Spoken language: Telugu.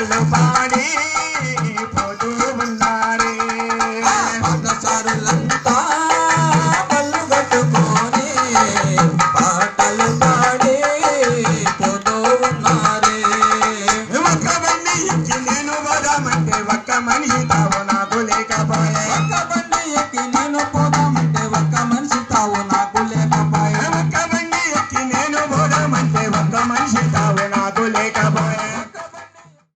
వాళ్ళు పాడి పోతూ ఉన్నారే పాఠశాలలంతా పళ్ళు కట్టుకొని పాటలు పాడి పోతూ ఉన్నారే ఒక్క బండి ఇచ్చి నేను